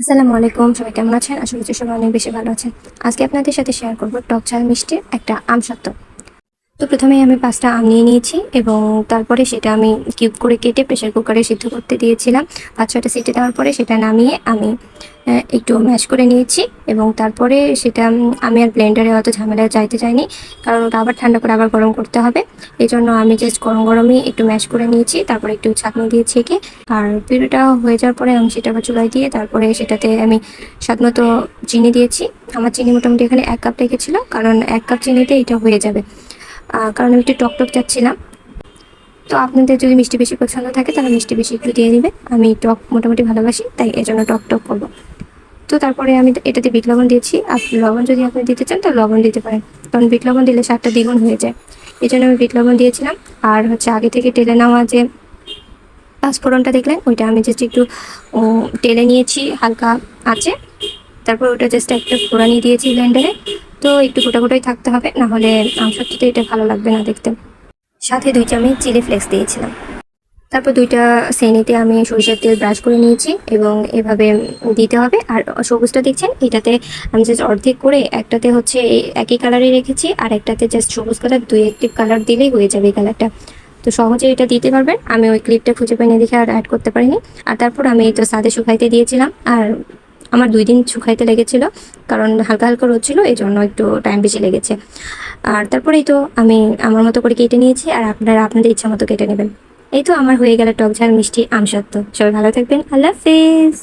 আসসালামু আলাইকুম, সবাই কেমন আছেন? আশা করছি সবাই অনেক বেশি ভালো আছেন। আজকে আপনাদের সাথে শেয়ার করব টক ঝাল মিষ্টির একটা আম সত্ত্ব তো প্রথমেই আমি পাঁচটা আম নিয়ে নিয়েছি এবং তারপরে সেটা আমি কিউব করে কেটে প্রেশার কুকারে সিদ্ধ করতে দিয়েছিলাম। পাঁচ, ছয়টা সিটে দেওয়ার পরে সেটা নামিয়ে আমি একটু ম্যাশ করে নিয়েছি এবং তারপরে সেটা আমি আর ব্লেন্ডারে অত ঝামেলা চাইতে চাইনি কারণ ওটা আবার ঠান্ডা করে আবার গরম করতে হবে। এই জন্য আমি জাস্ট গরম গরমই একটু ম্যাশ করে নিয়েছি, তারপরে একটু ছাঁকনি দিয়েছি একে আর পিউরিটা হয়ে যাওয়ার পরে আমি সেটা আবার চুলায় দিয়ে তারপরে সেটাতে আমি স্বাদ মতো চিনি দিয়েছি। আমার চিনি মোটামুটি এখানে এক কাপ লেগেছিলো কারণ এক কাপ চিনিতে এটা হয়ে যাবে। কারণ আমি একটু টক টক চাচ্ছিলাম। তো আপনাদের যদি মিষ্টি বেশি পছন্দ থাকে, তাহলে মিষ্টি বেশি একটু দিয়ে দিবে। আমি টক মোটামুটি ভালোবাসি, তাই এজন্য টক টক করব। তো তারপরে আমি এটাতে বিট লবণ দিয়েছি। আর লবণ যদি আপনি দিতে চান তো লবণ দিতে পারেন। কারণ বিট লবণ দিলে স্বাদটা দ্বিগুণ হয়ে যায়। এই জন্য আমি বিট লবণ দিয়েছিলাম। আর হচ্ছে আগে থেকে টেলে নেওয়া যে পাঁচফোড়নটা দেখলেন, ওইটা আমি জাস্ট একটু টেলে নিয়েছি, হালকা আছে। তারপর ওটা জাস্ট একটা ফোড়ানি দিয়েছি ব্লেন্ডারে তো একটু গোটা গোটাই থাকতে হবে, না হলে সত্যিতে এটা ভালো লাগবে না দেখতে। সাথে দুই চামচ চিলি ফ্লেক্স দিয়েছিলাম। তারপর দুইটা শ্রেণীতে আমি সরিষার তেল ব্রাশ করে নিয়েছি এবং এভাবে দিতে হবে। আর সবুজটা দেখছেন, এটাতে আমি জাস্ট অর্ধেক করে একটাতে হচ্ছে একই কালারে রেখেছি আর একটাতে জাস্ট সবুজ কালার দুই একটি কালার দিলেই হয়ে যাবে এই কালারটা তো সহজে এটা দিতে পারবেন। আমি ওই ক্লিপটা খুঁজে পাইনি দেখে আর অ্যাড করতে পারিনি। আর তারপর আমি তো সাদে শুকাইতে দিয়েছিলাম। আর আমার দুই দিন শুকাইতে লেগেছিল, কারণ হালকা হালকা রোদ ছিল এই জন্য একটু টাইম বেশি লেগেছে। আর তারপরেই তো আমি আমার মতো করে কেটে নিয়েছি, আর আপনারা আপনাদের ইচ্ছা মতো কেটে নেবেন। এই তো আমার হয়ে গেল টক ঝাল মিষ্টি আমসত্ত্ব সবাই ভালো থাকবেন, আল্লাহ হাফেজ।